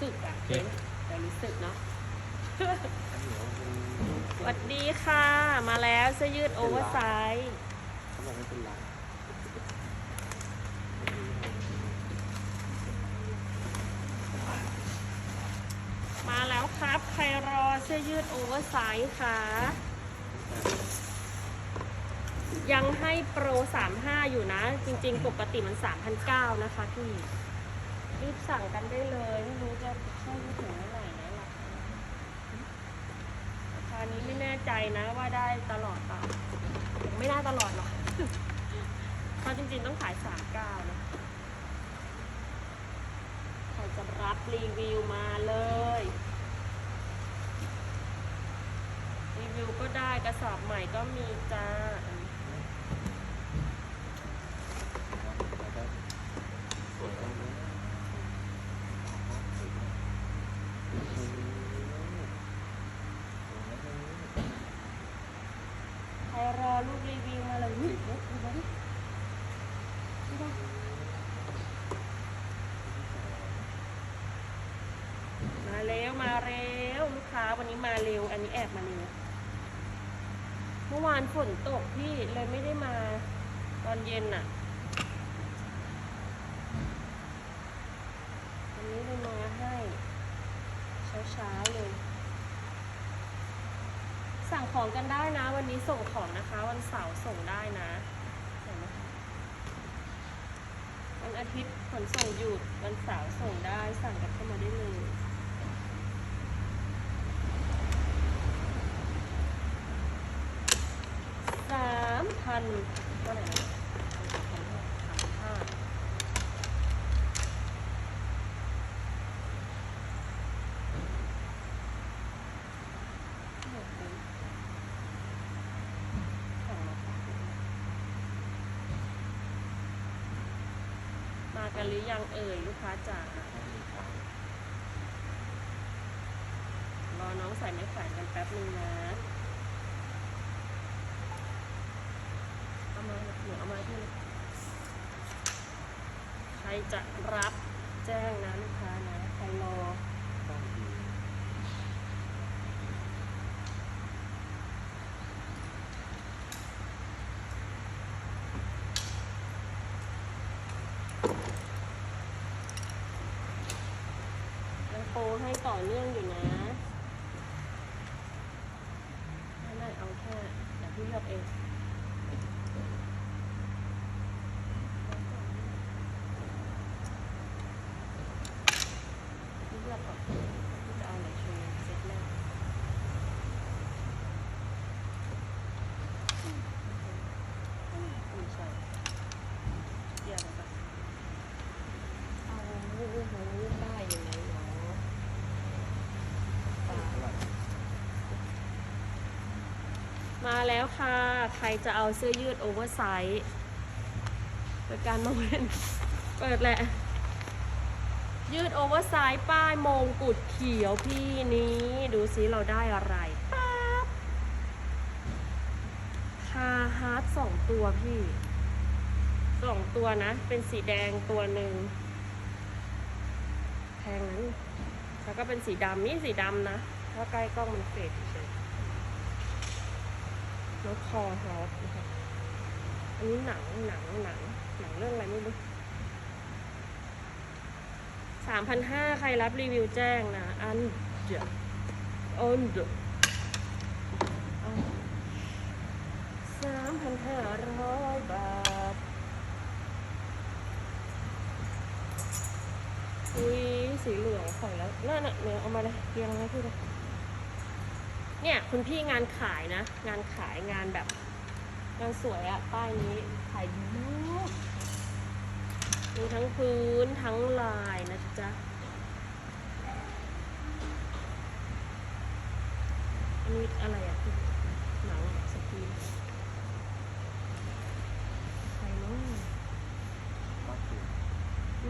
สึกอะโอเคแต่รู้สึกเนาะเดี๋ยวมันสวัสดีค่ะ มาแล้วเสื้อยืดโอเวอร์ไซส์เขาบอกไม่เป็นไรมาแล้วครับ ใครรอเสื้อยืดโอเวอร์ไซส์คะยังให้โปร 35 อยู่นะ จริงๆ ปกติมัน 3,900 นะคะพี่ รีบสั่งกันได้เลย ไม่รู้จะเข้าไปถึงเมื่อไหร่นะราคาราคานี้ไม่แน่ใจนะว่าได้ตลอดเปล่าไม่ได้ตลอดหรอกเพราะจริงๆต้องขาย39นะใครจะรับรีวิวมาเลย รีวิวก็ได้กระสอบใหม่ก็มีจ้า ใครรอรูปรีวิวมาเลยอุ๊ยเดี๋ยวดูมาดิดูมามาเร็วมาเร็วลูกค้า วันนี้มาเร็ว อันนี้แอบมาเร็ว เมื่อวานฝนตกพี่เลยไม่ได้มาตอนเย็นน่ะวันนี้เลยมาให้เช้าๆเลย สั่งของกันได้นะ วันนี้ส่งของนะคะ วันเสาร์ส่งได้นะเห็นไหมคะวันอาทิตย์ขนส่งหยุดวันเสาร์ส่งได้สั่งกันเข้ามาได้เลยสามพันเท่าไหนมากันหรือยังเอ่ยลูกค้าจ๋ารอน้องใส่ไม่ขายกันแป๊บนึงนะ เอามาหนูเอามาที่ใครจะรับแจ้งนะลูกค้านะ ใครรอยังโปให้ต่อเนื่องอยู่นะไม่ไม่เอาแค่เดี๋ยวพี่เลือกเอง พี่เลือกก่อนพี่จะเอาไหนโชว์เซ็ตแรกไม่ใช่เดี๋ยวก่อนเอาลูกของลูกได้อยู่ไหนเนาะ มาแล้วค่ะ ใครจะเอาเสื้อยืดโอเวอร์ไซส์เปิดการมองเห็นเปิดแหละ ยืดโอเวอร์ไซส์ป้ายมงกุฎเขียวพี่นี้ ดูซิเราได้อะไรป๊บคาฮาร์ดสองตัวพี่สองตัวนะ เป็นสีแดงตัวหนึ่งแพงนั้นแล้วก็เป็นสีดำนี่สีดำนะ ถ้าใกล้กล้องมันเฟดเฉย แล้วคอฮอตนะคะอันนี้หนังหนังหนังหนังเรื่องอะไรไม่รู้สามพันห้าใครรับรีวิวแจ้งนะ อันเดออันเดอสามพันห้าร้อยบาท อุ้ยสีเหลืองของแล้วนั่นน่ะเนี่ยเอามาเลยเรียงให้พี่เลย เนี่ยคุณพี่งานขายนะ งานขายงานแบบงานสวยอะป้ายนี้ขายดีมากมีทั้งพื้นทั้งลายนะจ๊ะอันนี้อะไรอะหนังสกรีนใครเนาะ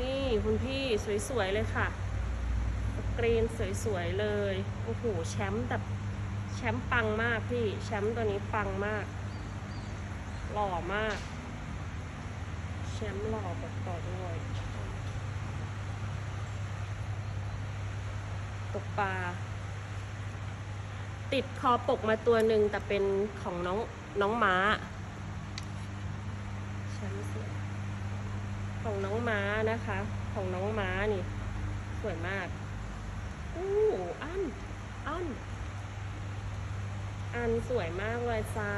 นี่คุณพี่สวยๆเลยค่ะ สกรีนสวยๆเลย โอ้โห แชมป์แบบ มป์ปังมากพี่ แชมป์ตัวนี้ปังมาก หล่อมาก แชมป์หล่อแบบต่อด้วยปกปลา ติดคอปกมาตัวหนึ่งแต่เป็นของน้องน้องม้า แชมป์สวยของน้องม้านะคะ ของน้องม้านี่ สวยมาก อู้อันอัน อันสวยมากเลยจ้า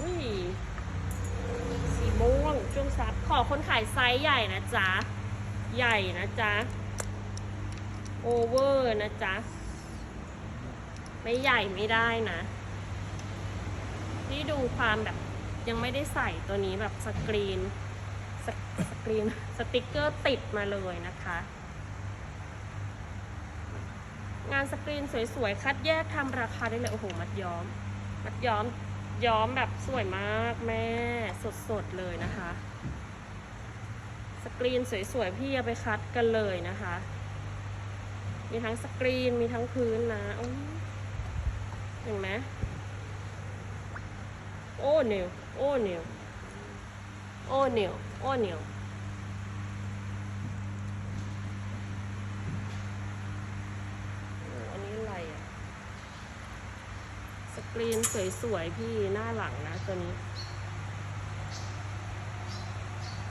อุ้ย สีม่วงช่วงซับ ขอคนขายไซส์ใหญ่นะจ๊ะ ใหญ่นะจ๊ะ โอเวอร์นะจ๊ะ ไม่ใหญ่ไม่ได้นะ นี่ดูความแบบยังไม่ได้ใส่ตัวนี้แบบสกรีนส รีนสติกเกอร์ติดมาเลยนะคะ งานสกรีนสวยๆ คัดแยกทำราคาได้เลย โอ้โห มัดย้อม มัดย้อมย้อมแบบสวยมากแม่สดๆเลยนะคะ สกรีนสวยๆ พี่เอาไปคัดกันเลยนะคะ มีทั้งสกรีนมีทั้งพื้นนะโอ้เห็นไหมโอ้เนียวโอ้เนียวโอ้เนียวโอ้เนียวโอ้อันนี้อะไรอะ ส กรีนสวยๆพี่หน้าหลังนะตัวนี้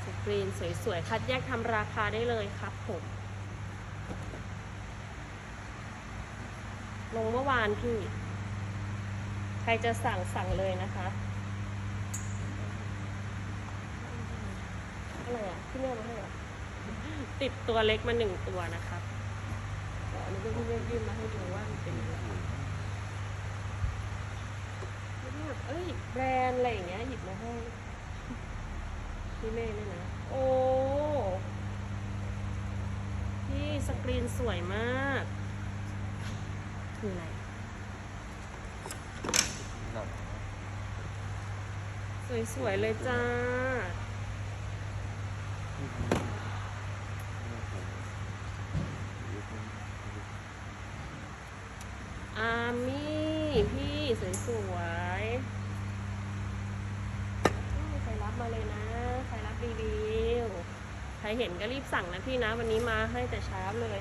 สกรีนสวยๆ คัดแยกทำราคาได้เลยครับผม ลงเมื่อวานพี่ ใครจะสั่งสั่งเลยนะคะอะไรอะพี่เลือกมาให้เหรอติดตัวเล็กมาหนึ่งตัวนะครับเดี๋ยวอันนี้พี่เลือกยื่นมาให้ดูว่ามันเป็นยังไง แบบเอ้ยแบรนด์อะไรอย่างเงี้ยหยิบมาให้พี่เมย์เนี่ยนะโอ้พี่สกรีนสวยมาก คืออะไร หนังสวยๆเลยจ้า อามี่ พี่สวยๆอืมใครรับมาเลยนะ ใครรับรีวิว ใค รเห็นก็รีบสั่งนะพี่นะ วันนี้มาให้แต่เช้าเลย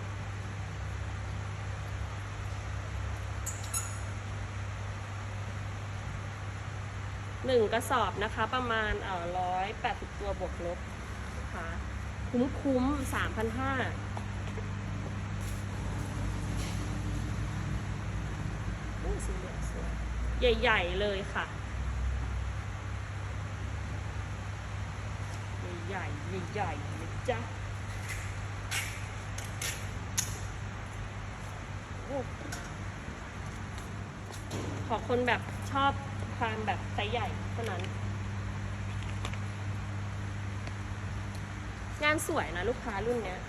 หนึ่งกระสอบนะคะ ประมาณเอ่อร้อยแปดสิบตัวบวกลบนะคะคุ้มคุ้มสามพันห้าสีเหลืองสวยใหญ่ ๆ เลยค่ะ ใหญ่ ๆ ใหญ่ๆ จ้ะโอ้ขอคนแบบชอบความแบบไซส์ใหญ่เท่านั้น งานสวยนะลูกค้ารุ่นเนี้ย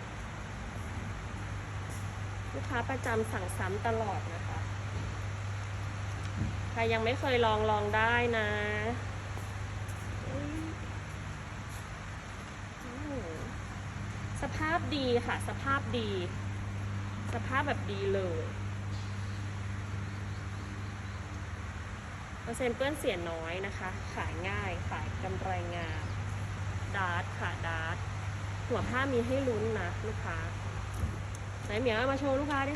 ลูกค้าประจำสั่งซ้ำตลอดนะคะ ใครยังไม่เคยลองลองได้นะอุ๊ยโอ้โหส ภาพดีค่ะ สภาพดี สภาพแบบดีเลยเปอร์เซ็นต์เปื้อนเสียน้อยนะคะ ขายง่ายขายกำไรงามดาร์ทค่ะดาร์ทหัวผ้ามีให้ลุ้นนะลูกค้าไหนเหมียวมาโชว์ลูกค้าดิ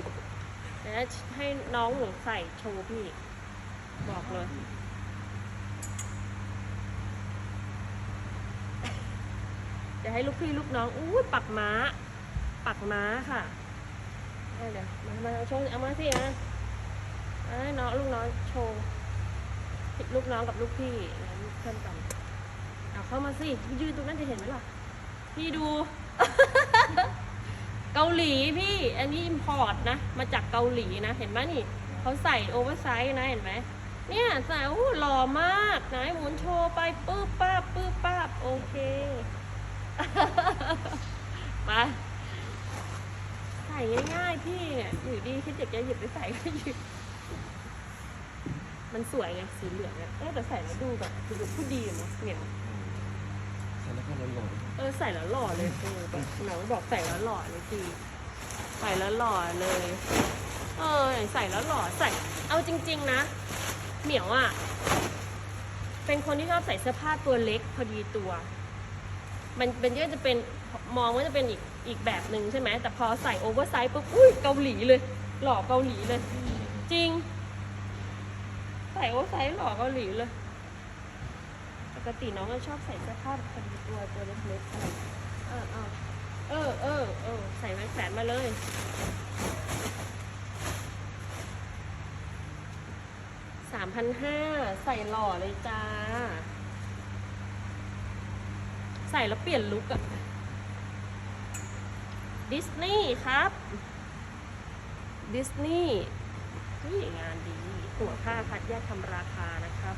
เดี๋ยวให้น้องหนูใส่โชว์พี่ บอกเลย เดี๋ยวให้ลูกพี่ลูกน้องอู้ปักม้า ปักม้าค่ะเอาเดี๋ยวมามาเอาโชว์เอามาสินะเอาให้น้องลูกน้องโชว์ลูกน้องกับลูกพี่นะเพื่อนกันเอาเข้ามาสิยืนตรงนั้นจะเห็นไหมล่ะ พี่ดู เกาหลีพี่ อันนี้อิมพอร์ตนะ มาจากเกาหลีนะ เห็นไหมนี่เขาใส่โอเวอร์ไซส์นะเห็นไหมเนี่ยใส่อู้หล่อมากนะหมุนโชว์ไปปื๊บป้าบปื๊บป้าบโอเค มาใส่ง่ายๆพี่เนี่ยอยู่ดีคิดอยากจะหยิบไปใส่ก็หยิบมันสวยไงสีเหลืองเนี่ยเออแต่ใส่แล้วดูแบบดูผู้ดีอยู่เนอะเหนียวใช่แล้วก็หล่นเออใส่แล้วหล่อเลยเออแบบน้องบอกใส่แล้วหล่อเลยจีใส่แล้วหล่อเลย เออใส่แล้วหล่อใส่ เอาจริง ๆ นะ เหมียวอะเป็นคนที่ชอบใส่เสื้อผ้าตัวเล็กพอดีตัว มันเป็นก็จะเป็นมองว่าจะเป็นอีกอีกแบบหนึ่งใช่ไหมแต่พอใส่โอเวอร์ไซส์ปุ๊บอุ้ยเกาหลีเลย หล่อเกาหลีเลย จริง ใส่โอเวอร์ไซส์หล่อเกาหลีเลย ปกติน้องก็ชอบใส่เสื้อผ้าแบบพอดีตัวตัวเล็กๆเออเออเออเออเออใส่ไม้แขวนมาเลยสามพันห้าใส่หล่อเลยจ้า ใส่แล้วเปลี่ยนลุคอะดิสนีย์ครับ ดิสนีย์นี่งานดีหัวผ้าคัดแยกทำราคานะครับ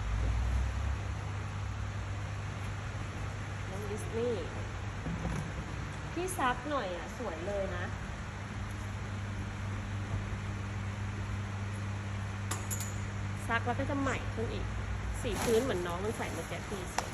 น้องดิสนีย์พี่ซักหน่อยอะ สวยเลยนะซักแล้วก็จะใหม่ขึ้นอีก สีพื้นเหมือนน้องมันใส่เมื่อกี้พี่สวย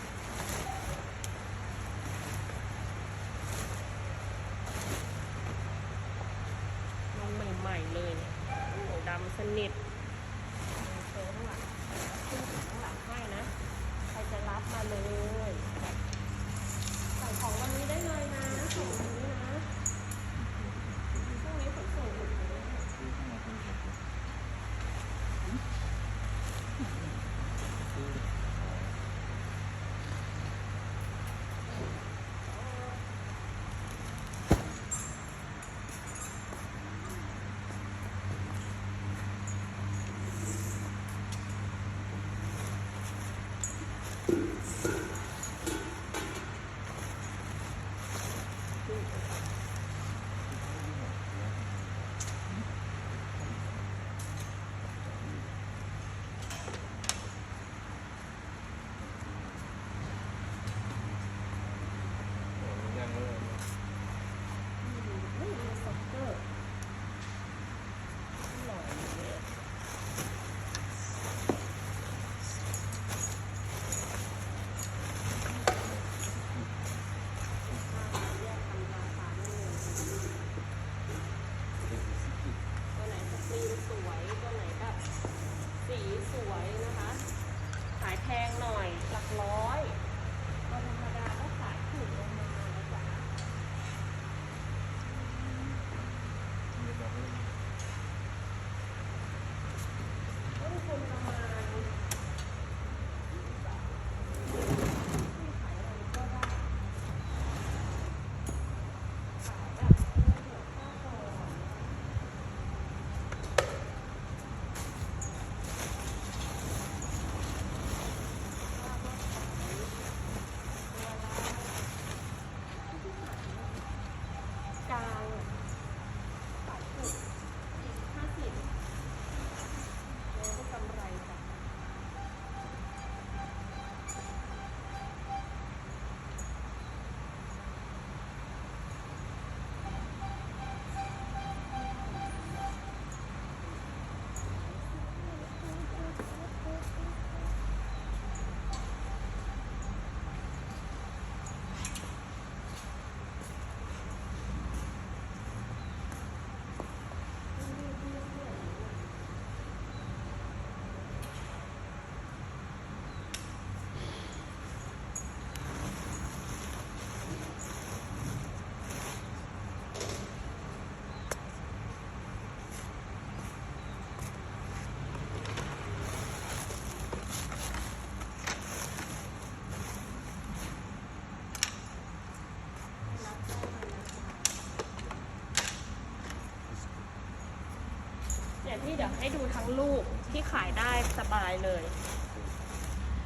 ให้ดูทั้งลูกที่ขายได้สบายเลย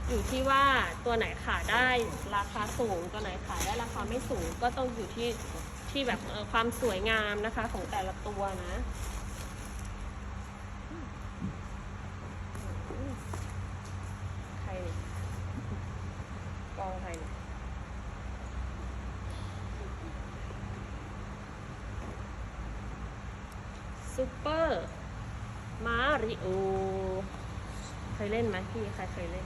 อยู่ที่ว่าตัวไหนขายได้ราคาสูงตัวไหนขายได้ราคาไม่สูงก็ต้องอยู่ที่ที่แบบเออความสวยงามนะคะของแต่ละตัวนะใครเนี่ยกองใครเนี่ยซูเปอร์ มาริโอ เคยเล่นไหมพี่ ใครเคยเล่น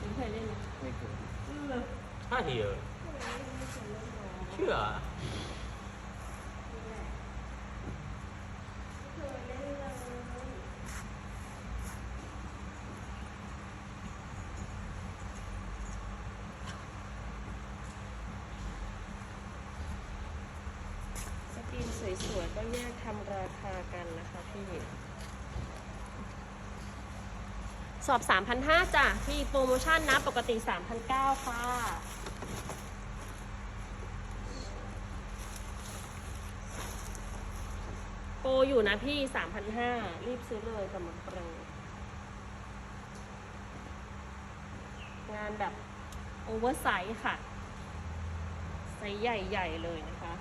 พี่เคยเล่นไหมไม่เคย เออใช่เหรอเชื่อ ก็แยกทำราคากันนะคะพี่ สอบ3,500จ้ะพี่โปรโมชั่นนะปกติ3,900ค่ะโปรอยู่นะพี่3,500รีบซื้อเลยกับมันเปรงงานแบบโอเวอร์ไซส์ค่ะไซส์ใหญ่ ๆ เลยนะคะ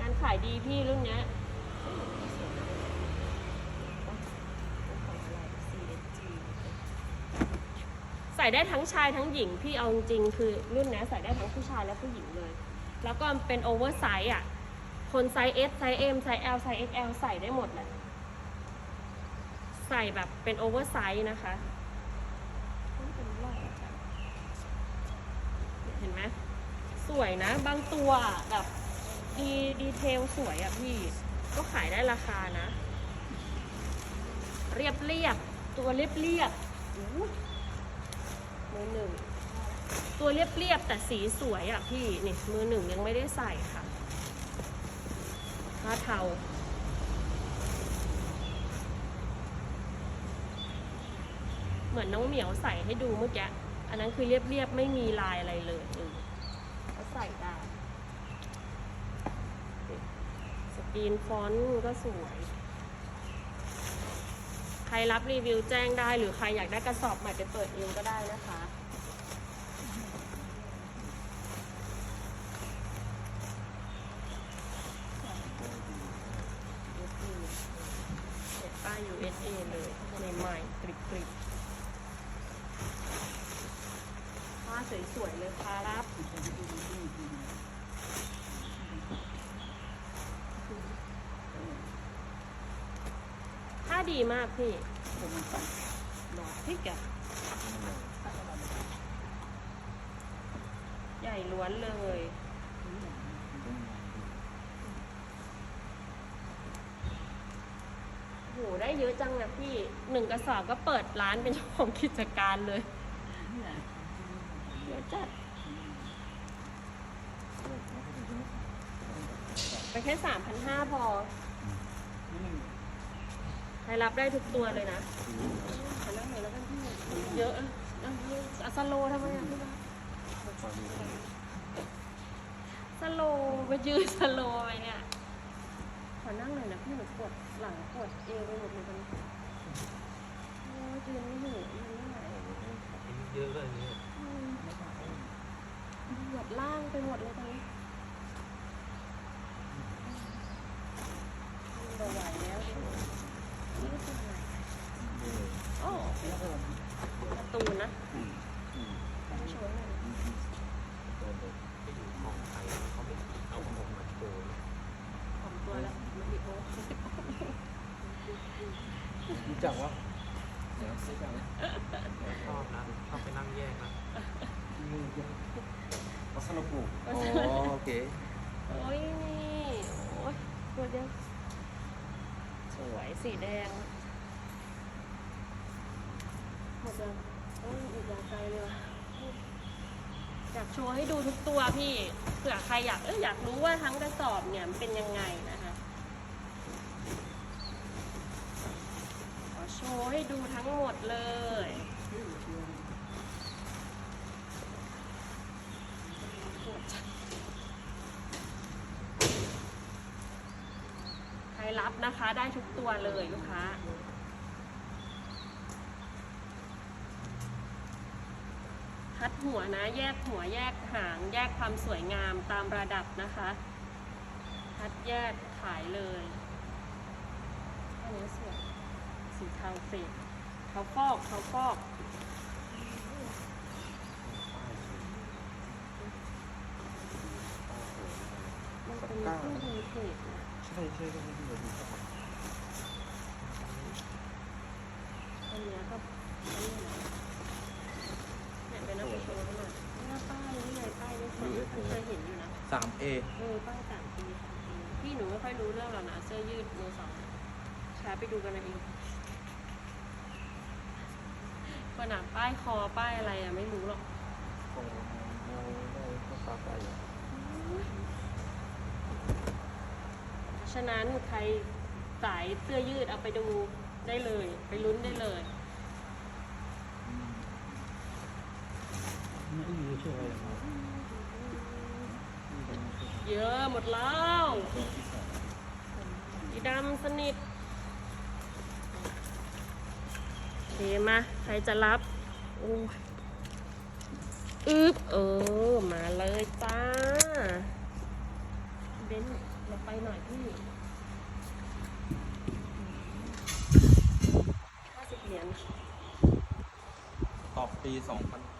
งานขายดีพี่รุ่นเนี้ย ใส่ได้ทั้งชายทั้งหญิง พี่เอาจริงคือรุ่นนี้ใส่ได้ทั้งผู้ชายและผู้หญิงเลย แล้วก็เป็นโอเวอร์ไซส์อะ คนไซส์ S ไซส์ M ไซส์ L ไซส์ XL ใส่ได้หมดแหละใส่แบบเป็นโอเวอร์ไซส์นะคะเห็นไหมสวยนะ บางตัวแบบดีดีเทลสวยอะพี่ ก็ขายได้ราคานะ เรียบเรียบตัวเรียบเรียบมือหนึ่ง ตัวเรียบเรียบแต่สีสวยอะพี่นี่มือหนึ่งยังไม่ได้ใส่ค่ะผ้าเทาเหมือนน้องเหมียวใส่ให้ดูเมื่อกี้ อันนั้นคือเรียบๆ ไม่มีลายอะไรเลยเออใส่ได้ สกรีนฟอนต์ก็สวย ใครรับรีวิวแจ้งได้หรือใครอยากได้กระสอบใหม่ไปเปิดเองก็ได้นะคะ USA เห็นป้าย USA เลยใหม่ๆกริบๆผ้าสวยๆเลยค่ะรับ ผ้า ดีมากพี่หลอดพริกอะใหญ่ล้วนเลยโหได้เยอะจังนะพี่หนึ่งกระสอบก็เปิดร้านเป็นเจ้าของกิจการเลยเยอะจัดไปแค่สามพันห้าพอ ใครรับได้ทุกตัวเลยนะเยอะอะสโลทำไมอะพี่บ้าสโลไปยืนสโลไปเนี่ย ขอนั่งหน่อยนะพี่หนูปวดหลังปวดเอวไปหมดเลยตอนนี้โอ้ยยืนไม่อยู่ยืนไม่ไหวเยอะเลยเนี่ยปวดล่างไปหมดเลยตอนนี้ไม่ไหวแล้ว โอ้การ์ตูนนะต้องโชว์หน่อยของตัวแล้วมันดิโอรู้จักว่าเดี๋ยวซื้อกันนะชอบนะชอบไปนั่งแยกนะวัสดุปลูโอเค โอ้ยนี่ โอ้ยตัวเดียว วยสีแดงหมดแล้วโอ้ยอีกยาวไกลเลยว่ะอยากโชว์ให้ดูทุกตัวพี่เผื่อใครอยากเอยอยากรู้ว่าทั้งกระสอบเนี่ยมันเป็นยังไงนะคะขอโชว์ให้ดูทั้งหมดเลย ใครรับนะคะ ได้ทุกตัวเลยลูกค้า คัดหัวนะ แยกหัวแยกหาง แยกความสวยงามตามระดับนะคะ คัดแยกขายเลยอันนี้สวยสีเทาเฟดเทาฟอกเทาฟอกมันเป็นตู้วินเทจนะใช่ใช่ใช่ เราดูครับอันเนี้ยก็อันนี้นะเนี่ยเป็นนักโชว์หน่อยหน้าป้ายนี่ไงป้ายนี่คนเคยเห็นอยู่นะสามเอเออป้ายสามปีสามปีพี่หนูไม่ค่อยรู้เรื่องหรอกนะเสื้อยืดมือสองแชร์ไปดูกันเอาเองขนาดป้ายคอป้ายอะไรอะไม่รู้หรอกโอ้โหปลาไปเพราะฉะนั้นใครสายเสื้อยืดเอาไปดูได้เลย ไปลุ้นได้เลย ไม่อยู่ เฉยๆครับเยอะหมดแล้วสีดำสนิทโอเคมา ใครจะรับ โอ้ยอึ๊บเออ มาเลยจ้า เบนซ์เราไปหน่อยพี่ห้าสิบเหรียญ ตอบปี2002อ่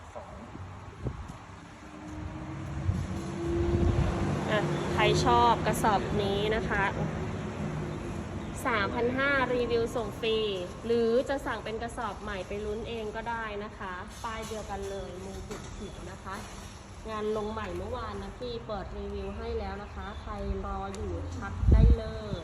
ะใครชอบกระสอบนี้นะคะ3,500 รีวิวส่งฟรี หรือจะสั่งเป็นกระสอบใหม่ไปลุ้นเองก็ได้นะคะ ป้ายเดียวกันเลยมือจุดขีดนะคะ งานลงใหม่เมื่อวานนะพี่เปิดรีวิวให้แล้วนะคะ ใครรออยู่ทักได้เลย